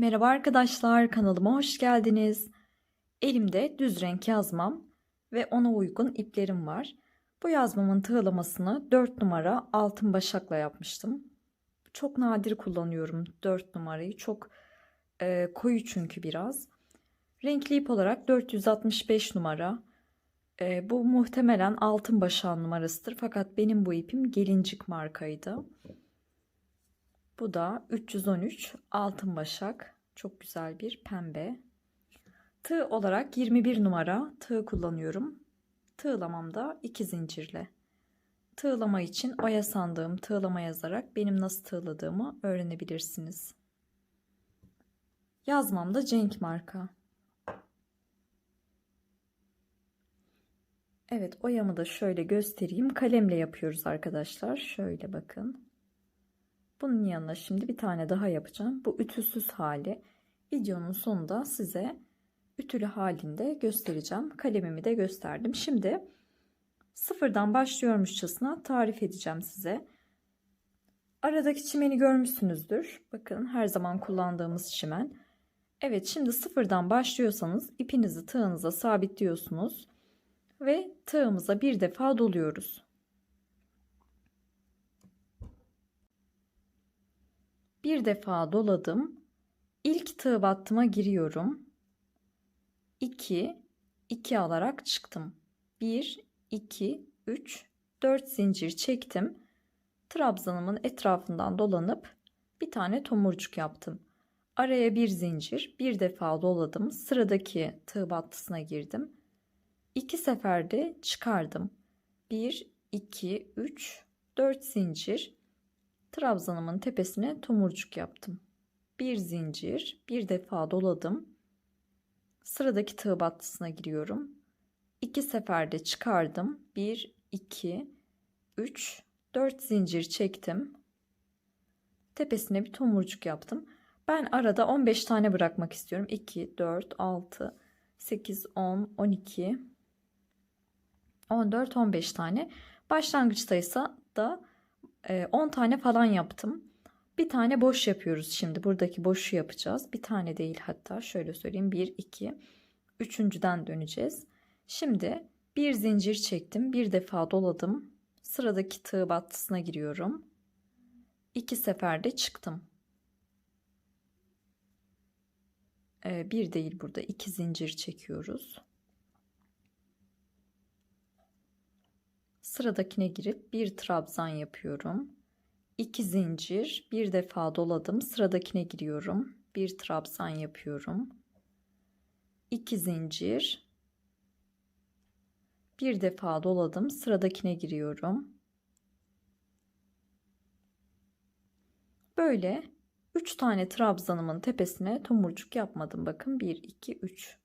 Merhaba arkadaşlar, kanalıma hoş geldiniz. Elimde düz renk yazmam ve ona uygun iplerim var. Bu yazmamın tığlamasını 4 numara altın başakla yapmıştım. Çok nadir kullanıyorum 4 numarayı. Çok e, koyu çünkü biraz. Renkli ip olarak 465 numara. E, bu muhtemelen altın başağın numarasıdır. Fakat benim bu ipim gelincik markaydı. Bu da 313 altın başak. Çok güzel bir pembe. Tığ olarak 21 numara tığ kullanıyorum. Tığlamamda 2 zincirle. Tığlama için oya sandığım tığlama yazarak benim nasıl tığladığımı öğrenebilirsiniz. Yazmamda Cenk marka. Evet oyamı da şöyle göstereyim. Kalemle yapıyoruz arkadaşlar. Şöyle bakın. Bunun yanına şimdi bir tane daha yapacağım. Bu ütüsüz hali. Videonun sonunda size ütülü halinde göstereceğim. Kalemimi de gösterdim. Şimdi sıfırdan başlıyormuşçasına tarif edeceğim size. Aradaki çimeni görmüşsünüzdür. Bakın her zaman kullandığımız çimen. Evet şimdi sıfırdan başlıyorsanız ipinizi tığınıza sabitliyorsunuz. Ve tığımıza bir defa doluyoruz. Bir defa doladım. İlk tığ battıma giriyorum. 2 2 alarak çıktım. 1 2 3 4 zincir çektim. Trabzanımın etrafından dolanıp bir tane tomurcuk yaptım. Araya bir zincir, bir defa doladım. Sıradaki tığ battısına girdim. İki seferde çıkardım. 1 2 3 4 zincir trabzanımın tepesine tomurcuk yaptım. Bir zincir, bir defa doladım. Sıradaki tığ battısına giriyorum. İki seferde çıkardım. 1 2 3 4 zincir çektim. Tepesine bir tomurcuk yaptım. Ben arada 15 tane bırakmak istiyorum. 2 4 6 8 10 12 14 15 tane. Başlangıçta ise da 10 tane falan yaptım. Bir tane boş yapıyoruz şimdi. Buradaki boşu yapacağız. Bir tane değil hatta. Şöyle söyleyeyim. 1, 2, üçüncüden döneceğiz. Şimdi bir zincir çektim. Bir defa doladım. Sıradaki tığ battısına giriyorum. İki seferde çıktım. Bir değil burada. iki zincir çekiyoruz. Sıradakine girip bir trabzan yapıyorum. 2 zincir, bir defa doladım. Sıradakine giriyorum. Bir trabzan yapıyorum. 2 zincir, bir defa doladım. Sıradakine giriyorum. Böyle 3 tane trabzanımın tepesine tomurcuk yapmadım. Bakın 1 2 3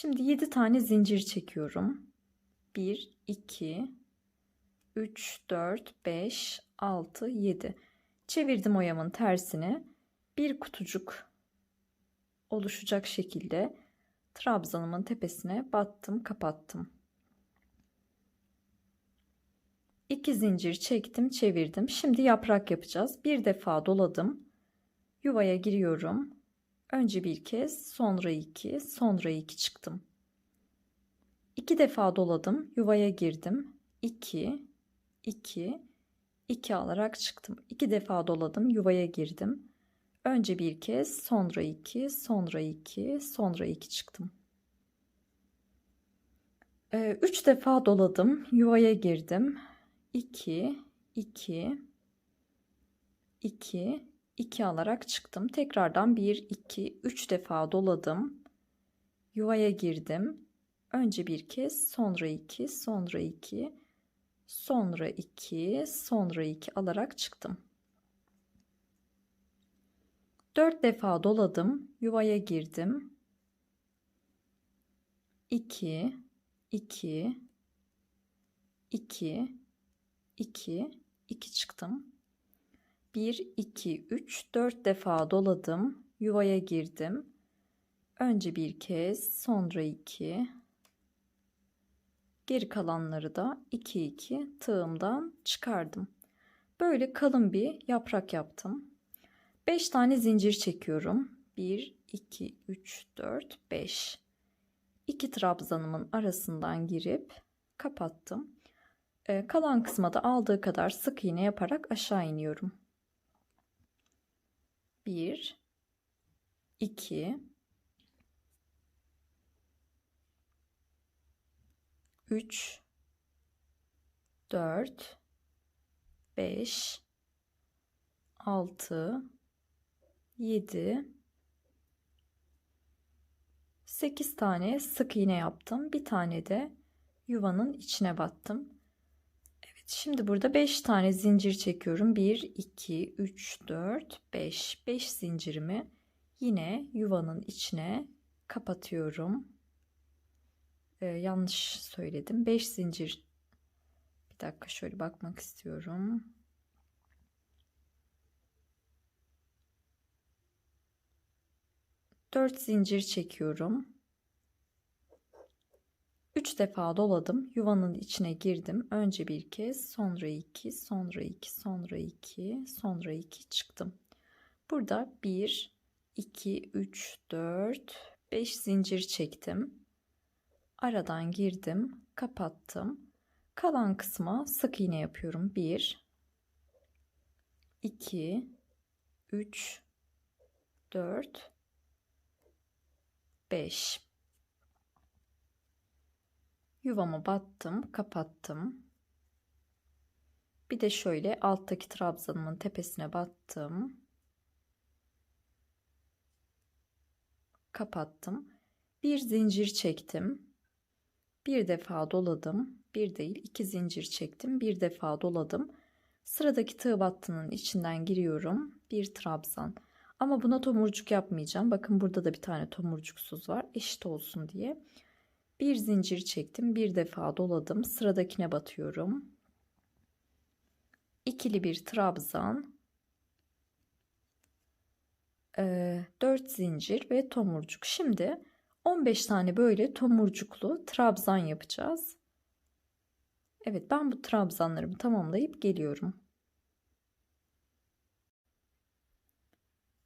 Şimdi 7 tane zincir çekiyorum. 1, 2, 3, 4, 5, 6, 7. Çevirdim oyamın tersini. Bir kutucuk oluşacak şekilde trabzanımın tepesine battım, kapattım. 2 zincir çektim, çevirdim. Şimdi yaprak yapacağız. Bir defa doladım. Yuvaya giriyorum. Önce bir kez, sonra iki, sonra iki çıktım. İki defa doladım, yuvaya girdim. 2 2 2 alarak çıktım. İki defa doladım, yuvaya girdim. Önce bir kez, sonra iki, sonra iki, sonra iki çıktım. Ee, üç defa doladım, yuvaya girdim. 2 2 2 2 alarak çıktım. Tekrardan 1, 2, 3 defa doladım. Yuvaya girdim. Önce bir kez, sonra 2, sonra 2, sonra 2, sonra 2 alarak çıktım. 4 defa doladım. Yuvaya girdim. 2, 2, 2, 2, 2 çıktım. 1, 2, 3, 4 defa doladım. Yuvaya girdim. Önce bir kez, sonra 2. Geri kalanları da 2, 2 tığımdan çıkardım. Böyle kalın bir yaprak yaptım. 5 tane zincir çekiyorum. 1, 2, 3, 4, 5. 2 trabzanımın arasından girip kapattım. Ee, kalan kısma da aldığı kadar sık iğne yaparak aşağı iniyorum. 1 2 3 4 5 6 7 8 tane sık iğne yaptım. Bir tane de yuvanın içine battım. Şimdi burada 5 tane zincir çekiyorum. 1 2 3 4 5 5 zincirimi yine yuvanın içine kapatıyorum. Ee, yanlış söyledim. 5 zincir. Bir dakika şöyle bakmak istiyorum. 4 zincir çekiyorum. 3 defa doladım. Yuvanın içine girdim. Önce bir kez, sonra 2, sonra 2, sonra 2, sonra 2 çıktım. Burada 1, 2, 3, 4, 5 zincir çektim. Aradan girdim, kapattım. Kalan kısma sık iğne yapıyorum. 1, 2, 3, 4, 5 Yuvamı battım, kapattım. Bir de şöyle alttaki trabzanımın tepesine battım. Kapattım. Bir zincir çektim. Bir defa doladım. Bir değil iki zincir çektim. Bir defa doladım. Sıradaki tığ battının içinden giriyorum. Bir trabzan. Ama buna tomurcuk yapmayacağım. Bakın burada da bir tane tomurcuksuz var. Eşit olsun diye. Bir zincir çektim. Bir defa doladım. Sıradakine batıyorum. İkili bir trabzan. 4 zincir ve tomurcuk. Şimdi 15 tane böyle tomurcuklu trabzan yapacağız. Evet ben bu trabzanlarımı tamamlayıp geliyorum.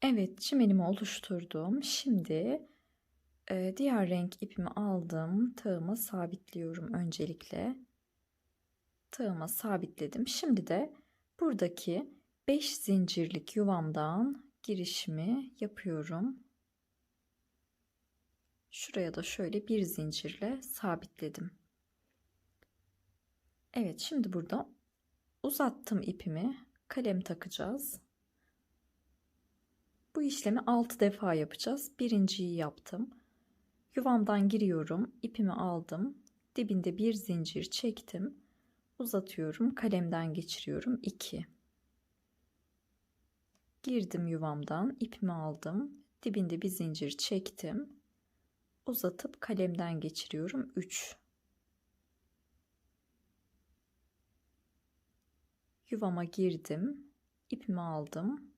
Evet çimenimi oluşturdum. Şimdi diğer renk ipimi aldım. Tığımı sabitliyorum öncelikle. Tığıma sabitledim. Şimdi de buradaki 5 zincirlik yuvamdan girişimi yapıyorum. Şuraya da şöyle bir zincirle sabitledim. Evet şimdi burada uzattım ipimi. Kalem takacağız. Bu işlemi 6 defa yapacağız. Birinciyi yaptım. Yuvamdan giriyorum. ipimi aldım. Dibinde bir zincir çektim. Uzatıyorum. Kalemden geçiriyorum. 2. Girdim yuvamdan. ipimi aldım. Dibinde bir zincir çektim. Uzatıp kalemden geçiriyorum. 3. Yuvama girdim. ipimi aldım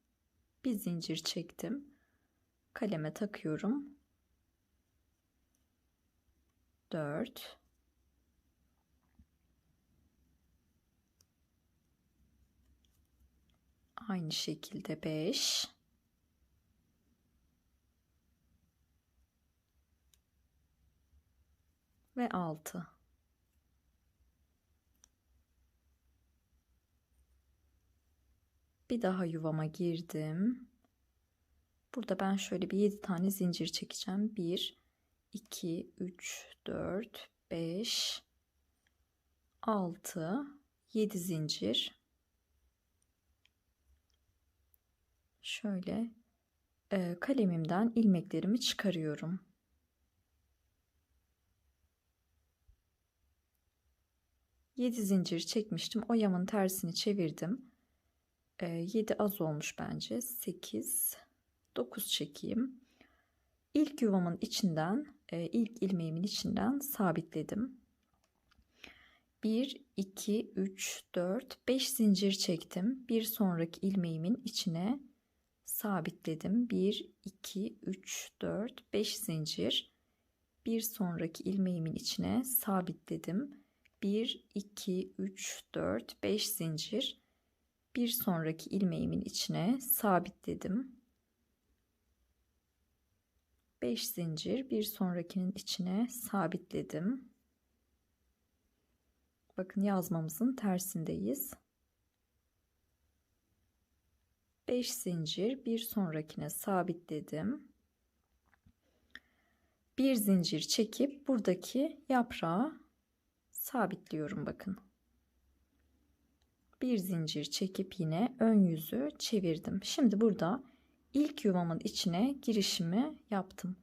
bir zincir çektim. Kaleme takıyorum. 4 Aynı şekilde 5 ve 6 Bir daha yuvama girdim. Burada ben şöyle bir 7 tane zincir çekeceğim. 1 2 3 4 5 6 7 zincir. Şöyle e, kalemimden ilmeklerimi çıkarıyorum. Yedi zincir çekmiştim. O yamın tersini çevirdim. 7 az olmuş bence. 8 9 çekeyim. İlk yuvamın içinden ilk ilmeğimin içinden sabitledim. 1 2 3 4 5 zincir çektim. Bir sonraki ilmeğimin içine sabitledim. 1 2 3 4 5 zincir. Bir sonraki ilmeğimin içine sabitledim. 1 2 3 4 5 zincir Bir sonraki ilmeğimin içine sabitledim. 5 zincir bir sonrakinin içine sabitledim. Bakın yazmamızın tersindeyiz. 5 zincir bir sonrakine sabitledim. Bir zincir çekip buradaki yaprağı sabitliyorum bakın. Bir zincir çekip yine ön yüzü çevirdim. Şimdi burada ilk yuvamın içine girişimi yaptım.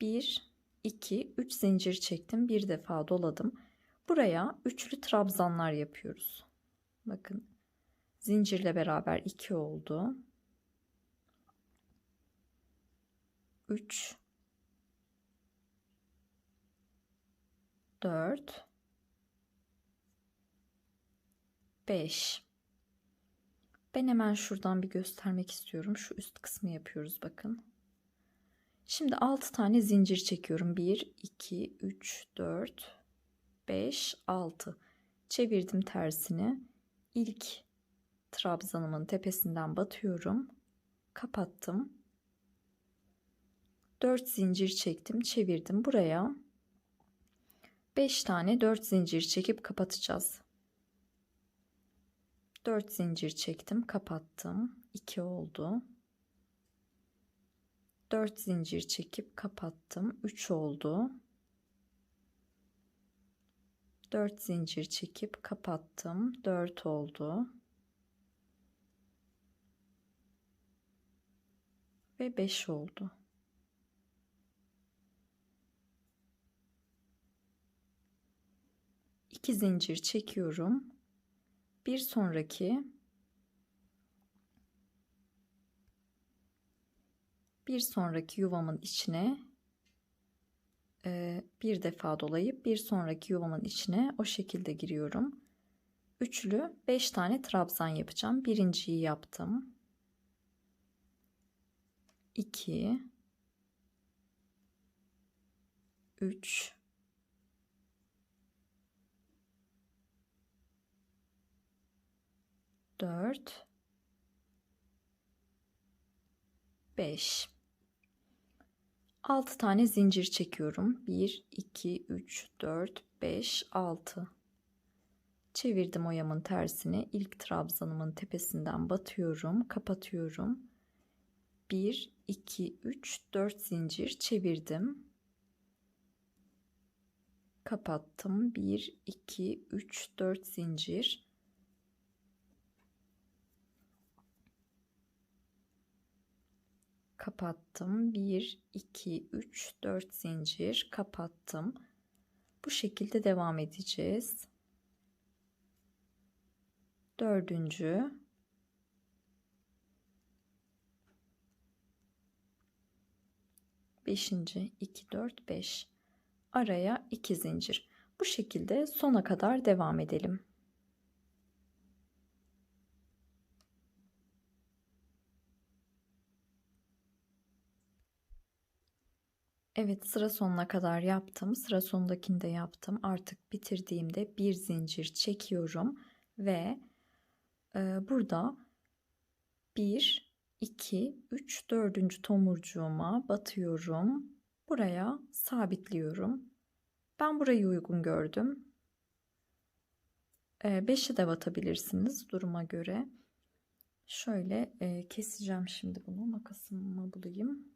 1 2 3 zincir çektim. Bir defa doladım. Buraya üçlü trabzanlar yapıyoruz. Bakın zincirle beraber 2 oldu. 3 4 5 Ben hemen şuradan bir göstermek istiyorum. Şu üst kısmı yapıyoruz bakın. Şimdi 6 tane zincir çekiyorum. 1 2 3 4 5 6 çevirdim tersini. İlk trabzanımın tepesinden batıyorum. Kapattım. 4 zincir çektim, çevirdim buraya. 5 tane 4 zincir çekip kapatacağız. 4 zincir çektim, kapattım. 2 oldu. 4 zincir çekip kapattım. 3 oldu. 4 zincir çekip kapattım. 4 oldu. Ve 5 oldu. İki zincir çekiyorum. Bir sonraki bir sonraki yuvamın içine e, bir defa dolayıp bir sonraki yuvamın içine o şekilde giriyorum. Üçlü 5 tane trabzan yapacağım. Birinciyi yaptım. 2 3 4 5 6 tane zincir çekiyorum. 1 2 3 4 5 6 Çevirdim oyamın tersini. İlk trabzanımın tepesinden batıyorum, kapatıyorum. 1 2 3 4 zincir çevirdim. Kapattım. 1 2 3 4 zincir kapattım. 1 2 3 4 zincir kapattım. Bu şekilde devam edeceğiz. Dördüncü beşinci 2 4 5 araya 2 zincir. Bu şekilde sona kadar devam edelim. Evet sıra sonuna kadar yaptım. Sıra sonundakini de yaptım. Artık bitirdiğimde bir zincir çekiyorum ve e, burada 1, 2, 3, 4. tomurcuğuma batıyorum. Buraya sabitliyorum. Ben burayı uygun gördüm. 5'i e, de batabilirsiniz duruma göre. Şöyle e, keseceğim şimdi bunu. Makasımı bulayım.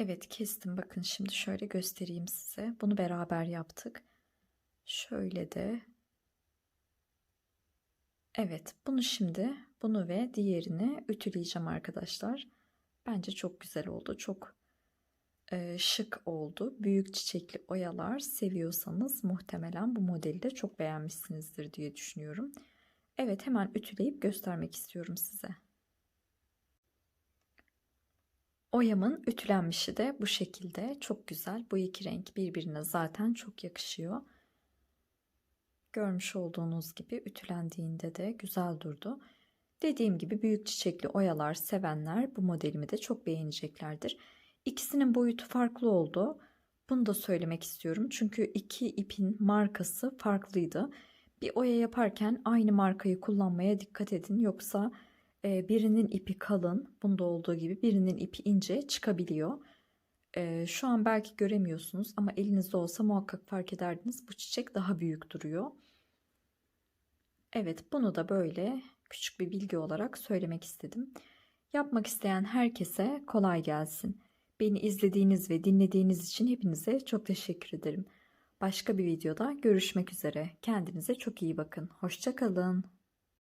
Evet kestim. Bakın şimdi şöyle göstereyim size. Bunu beraber yaptık. Şöyle de. Evet bunu şimdi bunu ve diğerini ütüleyeceğim arkadaşlar. Bence çok güzel oldu. Çok e, şık oldu. Büyük çiçekli oyalar seviyorsanız muhtemelen bu modeli de çok beğenmişsinizdir diye düşünüyorum. Evet hemen ütüleyip göstermek istiyorum size. Oyamın ütülenmişi de bu şekilde çok güzel. Bu iki renk birbirine zaten çok yakışıyor. Görmüş olduğunuz gibi ütülendiğinde de güzel durdu. Dediğim gibi büyük çiçekli oyalar sevenler bu modelimi de çok beğeneceklerdir. İkisinin boyutu farklı oldu. Bunu da söylemek istiyorum. Çünkü iki ipin markası farklıydı. Bir oya yaparken aynı markayı kullanmaya dikkat edin. Yoksa birinin ipi kalın, bunda olduğu gibi birinin ipi ince çıkabiliyor. E, şu an belki göremiyorsunuz ama elinizde olsa muhakkak fark ederdiniz. Bu çiçek daha büyük duruyor. Evet, bunu da böyle küçük bir bilgi olarak söylemek istedim. Yapmak isteyen herkese kolay gelsin. Beni izlediğiniz ve dinlediğiniz için hepinize çok teşekkür ederim. Başka bir videoda görüşmek üzere. Kendinize çok iyi bakın. Hoşça kalın.